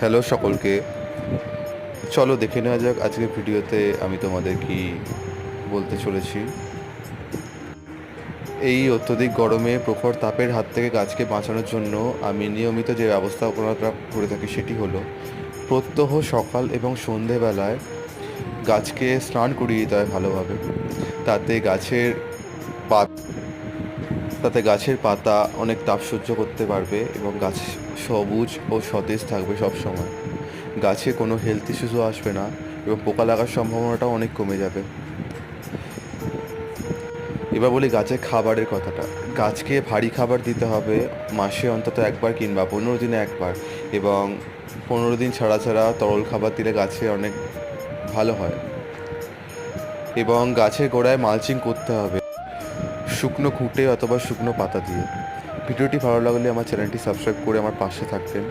Hello সকলকে। চলো দেখে নেওয়া যাক, আজকের ভিডিওতে আমি তোমাদের কি বলতে চলেছি। এই অত্যধিক গরমে প্রখর তাপের হাত থেকে গাছকে বাঁচানোর জন্য আমি নিয়মিত যে ব্যবস্থাপনাটা করে থাকি সেটি হলো, প্রত্যহ সকাল এবং সন্ধেবেলায় গাছকে স্নান করিয়ে দিতে হয় ভালোভাবে। তাতে গাছের পাত তাতে গাছের পাতা অনেক তাপ সহ্য করতে পারবে এবং গাছ সবুজ ও সতেজ থাকবে সব সময় গাছে কোনো হেলথ ইস্যুসও আসবে না এবং পোকা লাগার সম্ভাবনাটাও অনেক কমে যাবে। এবার বলি গাছের খাবারের কথাটা। গাছকে ভারী খাবার দিতে হবে, মাসে অন্তত একবার কিংবা পনেরো দিনে একবার এবং পনেরো দিন ছাড়া ছাড়া তরল খাবার দিলে গাছে অনেক ভালো হয়। এবং গাছের গোড়ায় মালচিং করতে হবে। শুকনো খুঁটে অথবা শুকনো পাতা দিয়ে। ভিডিওটি ভালো লাগলে আমার চ্যানেলটি সাবস্ক্রাইব করে আমার পাশে থাকবেন।